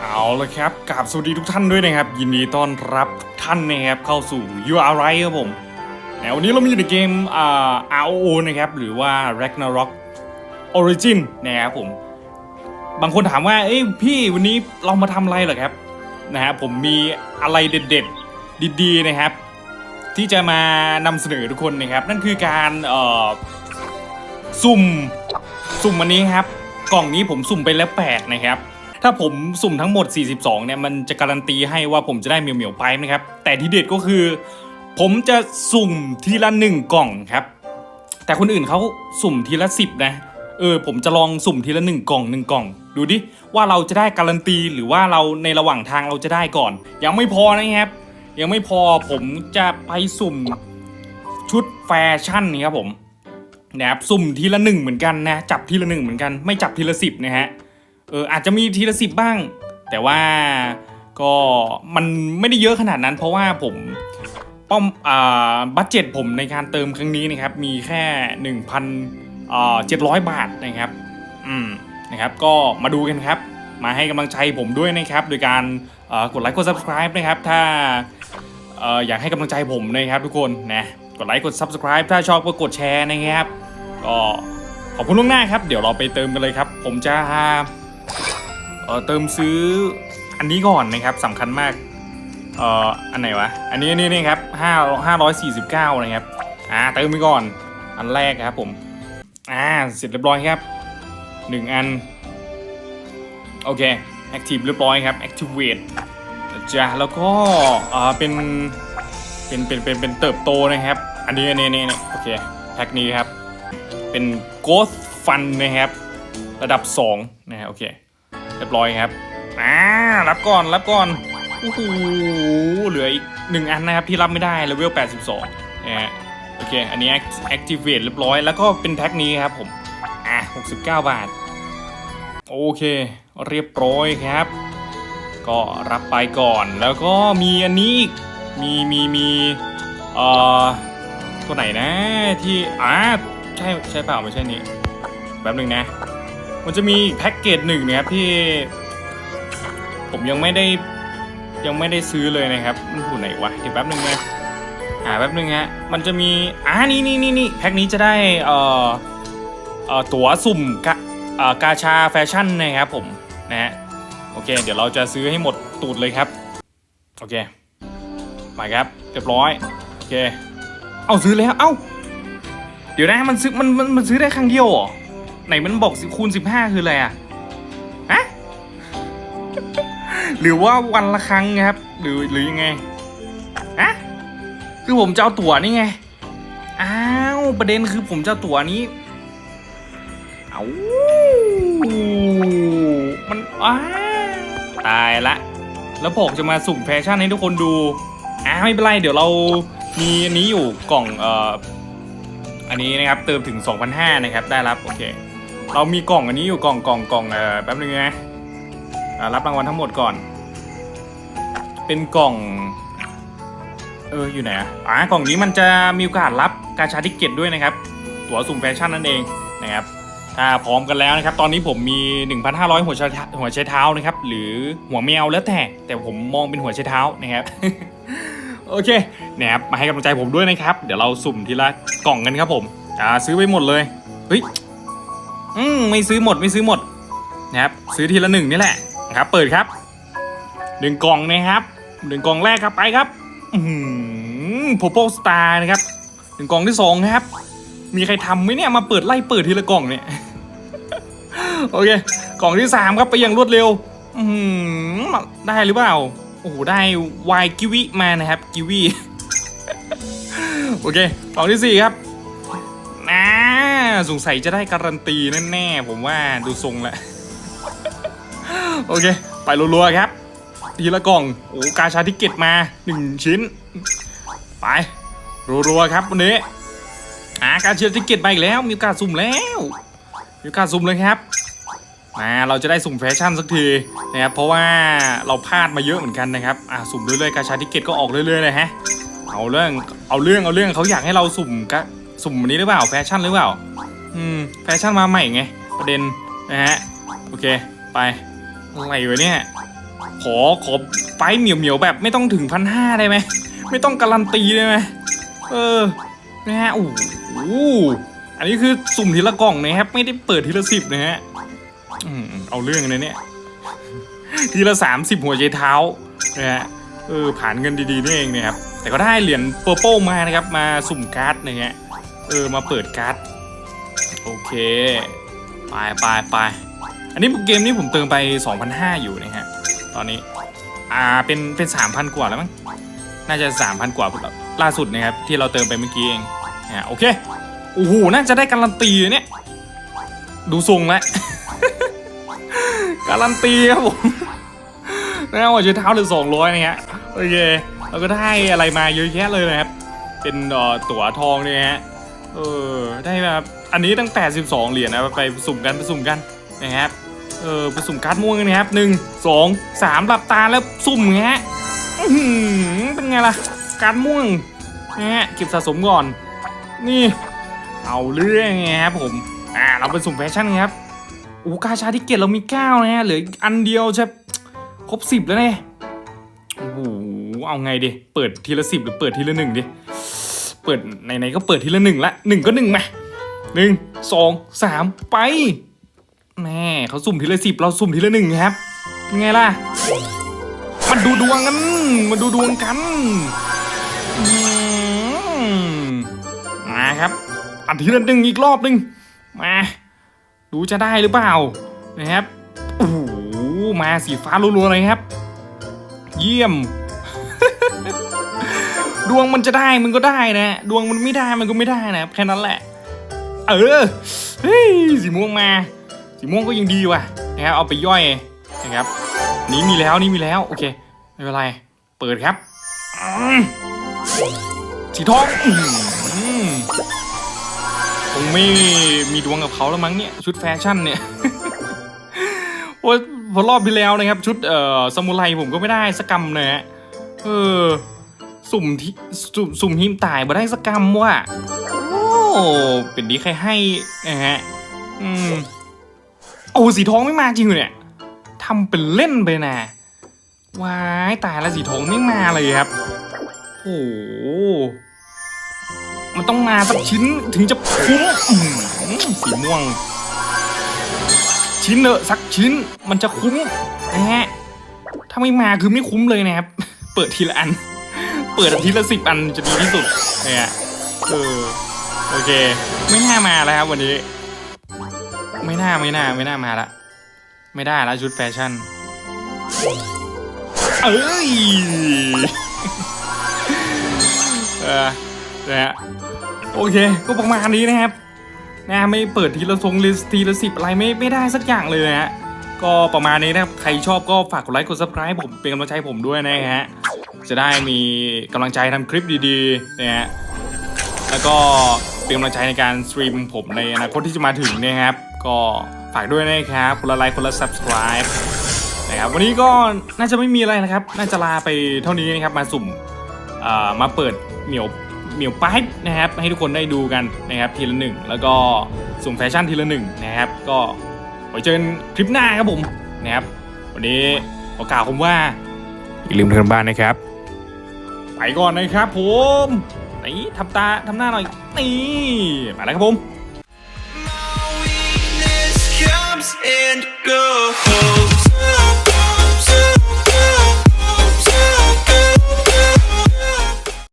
เอาละครับกราบสวัสดีทุกท่านด้วยนะครับ ยินดีต้อนรับทุกท่านนะครับเข้าสู่ You Are Right ครับผมแล้ววันนี้เรามีอยู่ในเกมอ่า ROO นะครับหรือว่า Ragnarok Origin นะครับผม บางคนถามว่าเอ้ยพี่วันนี้เรามาทำอะไรเหรอครับนะฮะผมมีอะไรเด็ดๆ ดีๆนะครับ ที่จะมานำเสนอทุกคนนะครับ นั่นคือการเอ่อสุ่มสุ่มวันนี้ครับ กล่องนี้ผมสุ่มไปแล้ว8นะครับ ถ้าผมสุ่มทั้งหมด 42 เนี่ย มันจะการันตีให้ว่าผมจะได้เหมียวเหมียวไปนะครับ แต่ที่เด็ดก็คือ ผมจะสุ่มทีละหนึ่งกล่องครับ แต่คนอื่นเขาสุ่มทีละสิบนะ เออ ผมจะลองสุ่มทีละหนึ่งกล่องหนึ่งกล่อง ดูดิ ว่าเราจะได้การันตี หรือว่าเราในระหว่างทางเราจะได้ก่อน ยังไม่พอนะครับ ยังไม่พอผมจะไปสุ่มชุดแฟชั่นนี่ครับผมนะครับสุ่มทีละหนึ่งเหมือนกันนะ จับทีละหนึ่งเหมือนกัน ไม่จับทีละสิบนะฮะ เอออาจจะมีทีละสิบบ้าง แต่ว่าก็มันไม่ได้เยอะขนาดนั้น เพราะว่าผมป้อมอ่าบัตเจ็ตผมในการเติมครั้งนี้นะครับ มีแค่หนึ่งพันอ่าเจ็ดร้อยบาทนะครับ อืมนะครับ ก็มาดูกันครับ มาให้กำลังใจผมด้วยนะครับ โดยการกดไลค์กด subscribe นะครับ ถ้าเอ่ออยากให้กำลังใจผมนะครับทุกคนนะกดไลค์กด subscribe ถ้าชอบก็กดแชร์นะครับ ก็ขอบคุณล่วงหน้าครับ เดี๋ยวเราไปเติมกันเลยครับ ผมจะ เออเติมซื้ออันนี้ก่อนนะครับสำคัญมากเอ่ออันไหนวะ อันนี้นี่นี่ครับห้าห้าร้อยสี่สิบเก้านะครับ อ่าเติมไปก่อน อันแรกครับผม อ่าเสร็จเรียบร้อยครับหนึ่งอัน โอเค active เรียบร้อยครับ activate จ้ะแล้วก็เอ่อเป็นเป็นเป็นเป็นเป็นเติบโตนะครับ อันนี้อันนี้นี่นี่โอเคแพ็กนี้ครับ เป็น ghost fun นะครับ ระดับ 2 นะฮะโอเค เรียบร้อยครับอ่ารับก่อนรับก่อนโอ้โหเหลืออีกหนึ่งอันนะครับที่รับไม่ได้เลเวล 82นะฮะโอเค อันนี้ activate เรียบร้อย แล้วก็เป็นแพ็คนี้ครับผม อะ 69 บาท โอเค เรียบร้อยครับ ก็รับไปก่อน แล้วก็มีอันนี้อีก มีมีมีเอ่อ ตัวไหนนะที่ อ่า ใช่ใช่เปล่าไม่ใช่นี่แป๊บหนึ่งนะ มันจะมีแพ็กเกจหนึ่งนะครับที่ ผมยังไม่ได้ยังไม่ได้ซื้อเลยนะครับ มันอยู่ไหนวะ เดี๋ยวแป๊บหนึ่งนะหาแป๊บหนึ่งฮะ มันจะมีอ่านี่นี่นี่นี่แพ็กนี้จะได้เอ่อเอ่อตั๋วสุ่มกะเอ่อกาชาแฟชั่นนะครับผมนะฮะโอเค เดี๋ยวเราจะซื้อให้หมดตูดเลยครับ โอเคมาครับเรียบร้อยโอเค เอาซื้อแล้ว เอ้า เดี๋ยวนะมันซื้อมันมันมันซื้อได้ครั้งเดียวเหรอ ไหนมันบอกคูณ15คืออะไรอะฮะหรือว่าวันละครั้งครับ หรือหรือยังไงฮะคือผมจะเอาตั๋วนี่ไง อ้าว ประเด็นคือผมจะเอาตั๋วนี้ เอามันอ้าตายละ แล้วบอกจะมาสุ่มแฟชั่นให้ทุกคนดูอ่าไม่เป็นไร เดี๋ยวเรามีอันนี้อยู่กล่องเอ่ออันนี้นะครับเติมถึง 2,500 นะครับ ได้รับ โอเค เรามีกล่องอันนี้อยู่กล่องกล่องกล่องเอ่อแป๊บนึงนะอ่ารับรางวัลทั้งหมดก่อน เป็นกล่อง เอออยู่ไหนอะอ่ากล่องนี้มันจะมีโอกาสรับกาชาทิเก็ตด้วยนะครับ ตั๋วสุ่มแฟชั่นนั่นเองนะครับถ้าพร้อมกันแล้วนะครับ ตอนนี้ผมมี 1,500 หัวใช้เท้าหัวใช้เท้านะครับ หรือหัวแมวแล้วแต่แต่ผมมองเป็นหัวใช้เท้านะครับโอเคนะครับมาให้กำลังใจผมด้วยนะครับ เดี๋ยวเราสุ่มทีละกล่องกันครับผมอ่าซื้อไปหมดเลยเฮ้ย อืมไม่ซื้อหมดไม่ซื้อหมดนะครับซื้อทีละหนึ่งนี่แหละนะครับ เปิดครับหนึ่งกล่องนะครับหนึ่งกล่องแรกครับไปครับอืมโพโปสตาร์นะครับหนึ่งกล่องที่สองครับ มีใครทำไหมเนี่ยมาเปิดไล่เปิดทีละกล่องเนี่ยโอเคกล่องที่สามครับไปอย่างรวดเร็วอืมได้หรือเปล่าโอ้โหได้วายกิวิมานะครับกิวีโอเคกล่องที่สี่ครับ สงสัยจะได้การันตีแน่ๆผมว่าดูทรงแล้วโอเค ไปรัวๆครับทีละกล่องโอ้กาชาทิเก็ตมาหนึ่งชิ้น ไปรัวๆครับวันนี้อ่ากาชาทิเก็ตมาอีกแล้ว มีโอกาสสุ่มแล้วมีโอกาสสุ่มเลยครับมาเราจะได้สุ่มแฟชั่นสักทีนะครับเพราะว่าเราพลาดมาเยอะเหมือนกันนะครับอ่าสุ่มเรื่อยๆกาชาทิเก็ตก็ออกเรื่อยๆเลยฮะเอาเรื่องเอาเรื่องเอาเรื่องเขาอยากให้เราสุ่มกะสุ่มอันนี้หรือเปล่าแฟชั่นหรือเปล่า อืมแฟชั่นมาใหม่ไง ประเด็นนะฮะ โอเค ไปอะไรวะเนี่ย ขอขอไปเหมียวเหมียวแบบไม่ต้องถึงพันห้าได้ไหม ไม่ต้องการันตีได้ไหมเออ นะฮะ โอ้โหอันนี้คือสุ่มทีละกล่องนะครับ ไม่ได้เปิดทีละสิบนะฮะอืมเอาเรื่องนะเนี่ย ทีละสามสิบหัวใจเท้านะฮะ เออ ผ่านเงินดีๆนี่เองนะครับ แต่ก็ได้เหรียญเปอร์โปมานะครับ มาสุ่มการ์ดนะฮะ เออ มาเปิดการ์ด โอเค ไปไปไปอันนี้เกมนี้ผมเติมไป 2,500 อยู่นะฮะ ตอนนี้ อ่า เป็น เป็น 3,000 กว่าแล้วมั้ง น่าจะ 3,000 กว่าล่าสุดนะครับ ที่เราเติมไปเมื่อกี้เองฮะโอเค โอ้โห น่าจะได้การันตีเนี่ย ดูทรงแล้ว การันตีครับผมนะหัวใจเท้าเหลือสองร้อยนะฮะ โอเค เราก็ได้อะไรมาเยอะแยะเลยนะครับ เป็นเอ่อตั๋วทองเนี่ยฮะ เออได้แบบอันนี้ตั้ง 82 เหรียญนะไปสุ่มกันไปสุ่มกันนะครับเออไปสุ่มการ์ดม่วงกันนะครับหนึ่งสองสามหลับตาแล้วสุ่มฮะเป็นไงล่ะการ์ดม่วงนะฮะเก็บสะสมก่อน นี่ เอาเรื่องไงครับผมอ่าเราไปสุ่มแฟชั่นครับโอ้กาชาที่เกตเรามีเก้านะฮะเหลืออันเดียวจะครบสิบแล้วเนี่ยโอ้โหเอาไงดิเปิดทีละสิบหรือเปิดทีละหนึ่งดิ เปิดไหนๆก็เปิดทีละหนึ่งละหนึ่งก็หนึ่งมาหนึ่งสองสามไปแม่เขาสุ่มทีละสิบเราสุ่มทีละหนึ่งครับเป็นไงล่ะมาดูดวงกันมาดูดวงกันมมาครับ อันทีละหนึ่งอีกรอบหนึ่งมาดูจะได้หรือเปล่านะครับโอ้โหมาสีฟ้ารัวๆเลยครับ เยี่ยม ดวงมันจะได้มันก็ได้นะ ดวงมันไม่ได้มันก็ไม่ได้นะแค่นั้นแหละ เออเฮ้ยสีม่วงมา สีม่วงก็ยังดีว่ะนะครับเอาไปย่อยนะครับ นี่มีแล้วนี่มีแล้วโอเคไม่เป็นไร เปิดครับสีทองอื้อหือคงไม่มีดวงกับเขาแล้วมั้งเนี่ยชุดแฟชั่นเนี่ยโอ้ยพอรอบที่แล้วนะครับ ชุดเอ่อสมุไรผมก็ไม่ได้สักกรรมเลยฮะเออ สุ่มที่สุ่มสุ่มหิมตายมาได้สักกรรมว่ะโอ้เป็นดีใครให้นะฮะอืมโอ้สีทองไม่มาจริงเหรอเนี่ยทำเป็นเล่นไปนะว้ายตายแล้วสีทองไม่มาเลยครับโอ้มันต้องมาสักชิ้นถึงจะคุ้มสีม่วง ชิ้นเนอะสักชิ้นมันจะคุ้มนะฮะถ้าไม่มาคือไม่คุ้มเลยนะครับ เปิดทีละอัน เปิดทีละสิบอันจะดีที่สุดเนี่ยเออโอเค ไม่น่ามาแล้วครับวันนี้ ไม่น่าไม่น่าไม่น่ามาละไม่ได้แล้วชุดแฟชั่น เอ้ยเออนะฮะโอเค ก็ประมาณนี้นะครับนะไม่เปิดทีละทรงลิสทีละสิบอะไรไม่ไม่ได้สักอย่างเลยนะฮะก็ประมาณนี้นะครับ ใครชอบก็ฝากกดไลค์กด subscribe ผมเป็นกำลังใจผมด้วยนะฮะ จะได้มีกำลังใจทำคลิปดีๆนะฮะแล้วก็เป็นกำลังใจในการสตรีมผมในอนาคตที่จะมาถึงนะครับ ก็ฝากด้วยนะครับคนละไลค์คนละ subscribe นะครับวันนี้ก็น่าจะไม่มีอะไรนะครับ น่าจะลาไปเท่านี้นะครับมาสุ่มอ่อมาเปิดเหมียวเหมียวป้ายนะครับให้ทุกคนได้ดูกันนะครับทีละหนึ่งแล้วก็สุ่มแฟชั่นทีละหนึ่งนะครับ ก็ไว้เจอกันคลิปหน้าครับผมนะครับ วันนี้ขอกล่าวคำว่าอย่าลืมทำบ้านนะครับ ไปก่อนนะครับผมนี่ทำตาทำหน้าหน่อยนี่มาแล้วครับผม and go.